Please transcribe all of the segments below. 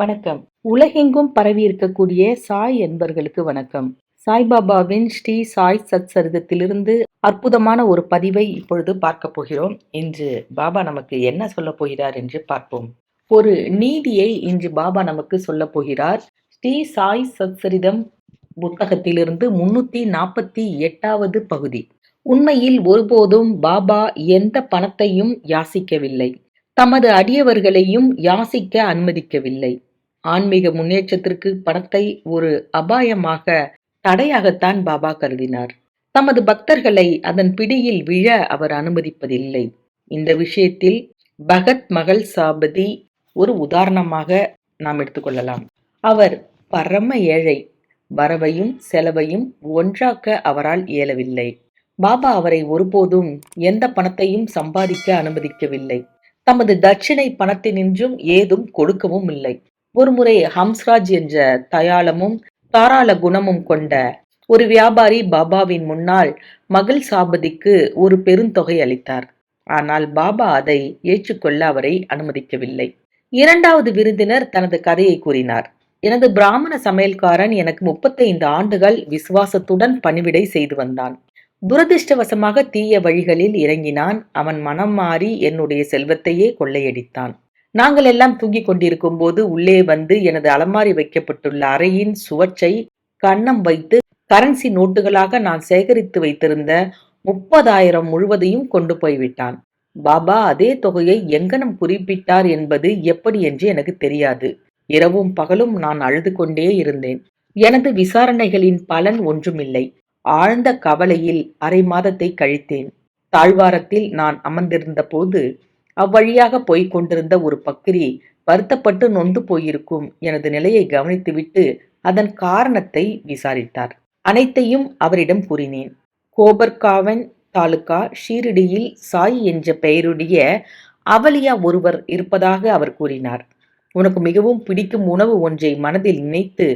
வணக்கம். உலகெங்கும் பரவி இருக்கக்கூடிய சாய் என்பர்களுக்கு வணக்கம். சாய்பாபாவின் ஸ்ரீ சாய் சத் சரிதத்திலிருந்து அற்புதமான ஒரு பதிவை இப்பொழுது பார்க்க போகிறோம். இன்று பாபா நமக்கு என்ன சொல்ல போகிறார் என்று பார்ப்போம். ஒரு நீதியை இன்று பாபா நமக்கு சொல்ல போகிறார். ஸ்ரீ சாய் சத்சரிதம் புத்தகத்திலிருந்து முன்னூத்தி நாற்பத்தி எட்டாவது பகுதி. உண்மையில் ஒருபோதும் பாபா எந்த பணத்தையும் யாசிக்கவில்லை. தமது அடியவர்களையும் யாசிக்க அனுமதிக்கவில்லை. ஆன்மீக முன்னேற்றத்திற்கு பணத்தை ஒரு அபாயமாக தடையாகத்தான் பாபா கருதினார். தமது பக்தர்களை அதன் பிடியில் விழ அவர் அனுமதிப்பதில்லை. இந்த விஷயத்தில் பகத் மகள் சாபதி ஒரு உதாரணமாக நாம் எடுத்துக்கொள்ளலாம். அவர் பரம ஏழை வரவையும் செலவையும் ஒன்றாக்க அவரால் இயலவில்லை. பாபா அவரை ஒருபோதும் எந்த பணத்தையும் சம்பாதிக்க அனுமதிக்கவில்லை. தமது தட்சிணை பணத்தினின்றும் ஏதும் கொடுக்கவும் இல்லை. ஒருமுறை ஹம்ஸ்ராஜ் என்ற தயாளமும் தாராள குணமும் கொண்ட ஒரு வியாபாரி பாபாவின் முன்னால் மகள் சாபதிக்கு ஒரு பெருந்தொகை அளித்தார். ஆனால் பாபா அதை ஏற்றுக்கொள்ள அவரை அனுமதிக்கவில்லை. இரண்டாவது விருந்தினர் தனது கதையை கூறினார். எனது பிராமண சமையல்காரன் எனக்கு முப்பத்தைந்து ஆண்டுகள் விசுவாசத்துடன் பணிவிடை செய்து வந்தான். துரதிருஷ்டவசமாக தீய வழிகளில் இறங்கினான். அவன் மனம் மாறி என்னுடைய செல்வத்தையே கொள்ளையடித்தான். நாங்கள் எல்லாம் தூங்கிக் கொண்டிருக்கும் போது உள்ளே வந்து எனது அலமாரி வைக்கப்பட்டுள்ள அறையின் சுவற்றை கண்ணம் வைத்து கரன்சி நோட்டுகளாக நான் சேகரித்து வைத்திருந்த முப்பதாயிரம் முழுவதையும் கொண்டு போய்விட்டான். பாபா அதே தொகையை எங்கனம் குறிப்பிட்டார் என்பது எப்படி என்று எனக்கு தெரியாது. இரவும் பகலும் நான் அழுது கொண்டே இருந்தேன். எனது விசாரணைகளின் பலன் ஒன்றுமில்லை. ஆழ்ந்த கவலையில் அரை மாதத்தை கழித்தேன். தாழ்வாரத்தில் நான் அமர்ந்திருந்த போது அவ்வழியாக போய்க் கொண்டிருந்த ஒரு பக்கிரி வருத்தப்பட்டு நொந்து போயிருக்கும் எனது நிலையை கவனித்துவிட்டு அதன் காரணத்தை விசாரித்தார். அனைத்தையும் அவரிடம் கூறினேன். கோபர்காவன் தாலுகா ஷீரடியில் சாய் என்ற பெயருடைய அவலியா ஒருவர் இருப்பதாக அவர் கூறினார். உனக்கு மிகவும் பிடிக்கும் உணவு ஒன்றை மனதில் நினைத்து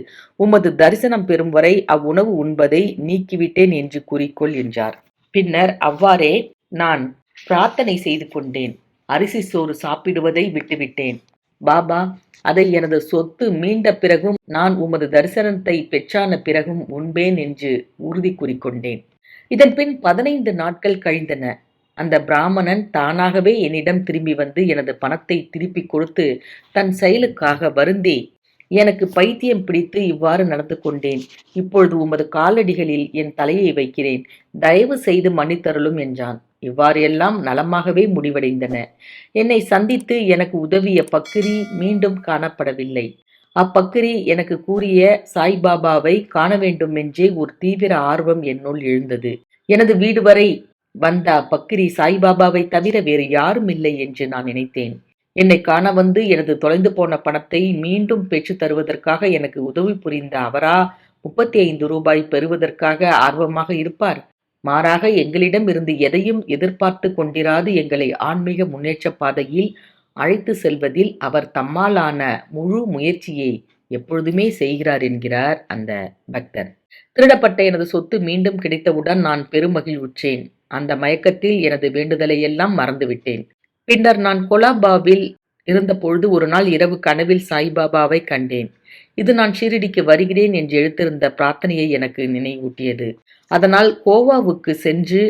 உமது தரிசனம் பெறும் வரை அவ்வுணவு உண்பதை நீக்கிவிட்டேன் என்று கூறிக்கொள் என்றார். பின்னர் அவ்வாறே நான் பிரார்த்தனை செய்து கொண்டேன். அரிசி சோறு சாப்பிடுவதை விட்டுவிட்டேன். பாபா அதை எனது சொத்து மீண்ட பிறகும் நான் உமது தரிசனத்தை பெற்றான பிறகும் உண்பேன் என்று உறுதி கூறிக்கொண்டேன். இதன் பின் பதினைந்து நாட்கள் கழிந்தன. அந்த பிராமணன் தானாகவே என்னிடம் திரும்பி வந்து எனது பணத்தை திருப்பிக் கொடுத்து தன் செயலுக்காக வருந்தி எனக்கு பைத்தியம் பிடித்து இவ்வாறு நடந்து கொண்டேன். இப்பொழுது உமது காலடிகளில் என் தலையை வைக்கிறேன். தயவு செய்து மன்னித்தருளும் என்றான். இவ்வாறு எல்லாம் நலமாகவே முடிவடைந்தன. என்னை சந்தித்து எனக்கு உதவிய பக்கிரி மீண்டும் காணப்படவில்லை. அப்பக்கிரி எனக்கு கூறிய சாய்பாபாவை காண வேண்டும் என்றே ஒரு தீவிர ஆர்வம் என்னுள் எழுந்தது. எனது வீடு வரை வந்த அப்பக்கிரி சாய்பாபாவை தவிர வேறு யாரும் இல்லை என்று நான் நினைத்தேன். என்னை காண வந்து எனது தொலைந்து போன பணத்தை மீண்டும் பெற்று தருவதற்காக எனக்கு உதவி புரிந்த அவரா? முப்பத்தி ஐந்து ரூபாய் பெறுவதற்காக ஆர்வமாக இருப்பார். மாறாக எங்களிடம் இருந்து எதையும் எதிர்பார்த்து கொண்டிராது எங்களை ஆன்மீக முன்னேற்ற பாதையில் அழைத்து செல்வதில் அவர் தம்மாலான முழு முயற்சியை எப்பொழுதுமே செய்கிறார் என்கிறார் அந்த பக்தர். திருடப்பட்ட எனது சொத்து மீண்டும் கிடைத்தவுடன் நான் பெருமகிழ்வுற்றேன். அந்த மயக்கத்தில் எனது வேண்டுதலை எல்லாம் மறந்துவிட்டேன். பின்னர் நான் கொலாபாவில் இருந்தபொழுது ஒரு நாள் இரவு கனவில் சாய்பாபாவை கண்டேன். இது நான் ஷீரடிக்கு வருகிறேன் என்று எழுத்திருந்த பிரார்த்தனையை எனக்கு நினைவூட்டியது. அதனால் கோவாவுக்கு சென்று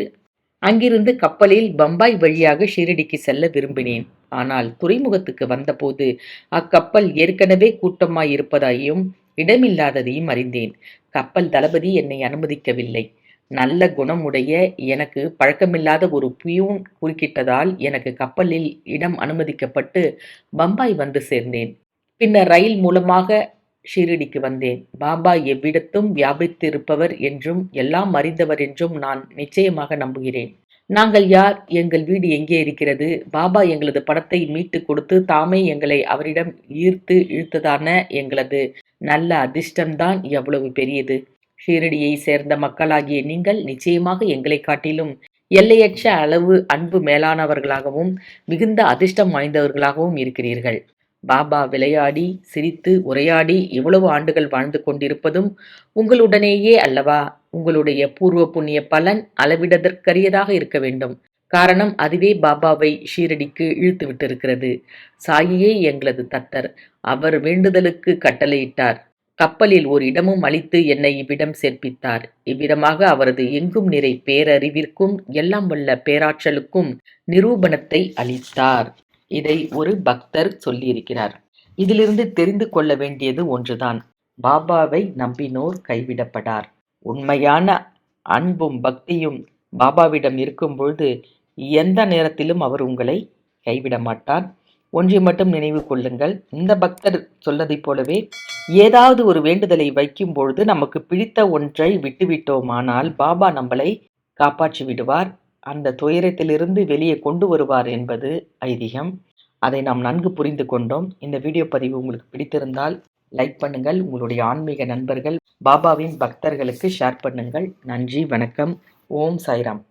அங்கிருந்து கப்பலில் பம்பாய் வழியாக ஷீரடிக்கு செல்ல விரும்பினேன். ஆனால் துறைமுகத்துக்கு வந்தபோது அக்கப்பல் ஏற்கனவே கூட்டமாய் இருப்பதாயும் இடமில்லாததையும் அறிந்தேன். கப்பல் தளபதி என்னை அனுமதிக்கவில்லை. நல்ல குணமுடைய எனக்கு பழக்கமில்லாத ஒரு பியூன் குறுக்கிட்டதால் எனக்கு கப்பலில் இடம் அனுமதிக்கப்பட்டு பம்பாய் வந்து சேர்ந்தேன். பின்னர் ரயில் மூலமாக ஷீரடிக்கு வந்தேன். பாபா எவ்விடத்தும் வியாபித்திருப்பவர் என்றும் எல்லாம் அறிந்தவர் என்றும் நான் நிச்சயமாக நம்புகிறேன். நாங்கள் யார்? எங்கள் வீடு எங்கே இருக்கிறது? பாபா எங்களது படத்தை மீட்டு கொடுத்து தாமே எங்களை அவரிடம் ஈர்த்து இழுத்ததான எங்களது நல்ல அதிர்ஷ்டம்தான் எவ்வளவு பெரியது. ஷீரடியை சேர்ந்த மக்களாகிய நீங்கள் நிச்சயமாக எங்களை காட்டிலும் எல்லையற்ற அளவு அன்பு மேலானவர்களாகவும் மிகுந்த அதிர்ஷ்டம் வாய்ந்தவர்களாகவும் இருக்கிறீர்கள். பாபா விளையாடி சிரித்து உரையாடி இவ்வளவு ஆண்டுகள் வாழ்ந்து கொண்டிருப்பதும் உங்களுடனேயே அல்லவா? உங்களுடைய பூர்வ புண்ணிய பலன் அளவிடதற்கரியதாக இருக்க வேண்டும். காரணம் அதுவே பாபாவை ஷீரடிக்கு இழுத்து விட்டிருக்கிறது சாயியே எங்களது தத்தர். அவர் வேண்டுதலுக்கு கட்டளையிட்டார். கப்பலில் ஒரு இடமும் அளித்து என்னை இவ்விடம் சேர்ப்பித்தார். இவ்விடமாக அவரது எங்கும் நிறை பேரறிவிற்கும் எல்லாம் வல்ல பேராற்றலுக்கும் நிரூபணத்தை அளித்தார். இதை ஒரு பக்தர் சொல்லியிருக்கிறார். இதிலிருந்து தெரிந்து கொள்ள வேண்டியது ஒன்றுதான். பாபாவை நம்பினோர் கைவிடப்படார். உண்மையான அன்பும் பக்தியும் பாபாவிடம் இருக்கும்பொழுது எந்த நேரத்திலும் அவர் உங்களை கைவிட மாட்டார் ஒன்றை மட்டும் நினைவு கொள்ளுங்கள். இந்த பக்தர் சொன்னதைப் போலவே ஏதாவது ஒரு வேண்டுதலை வைக்கும் பொழுது நமக்கு பிடித்த ஒன்றை விட்டுவிட்டோமானால் பாபா நம்மளை காப்பாற்றி விடுவார். அந்த துயரத்திலிருந்து வெளியே கொண்டு வருவார் என்பது ஐதீகம். அதை நாம் நன்கு புரிந்து கொண்டோம். இந்த வீடியோ பதிவு உங்களுக்கு பிடித்திருந்தால் லைக் பண்ணுங்கள். உங்களுடைய ஆன்மீக நண்பர்கள் பாபாவின் பக்தர்களுக்கு ஷேர் பண்ணுங்கள். நன்றி வணக்கம். ஓம் சாய்ராம்.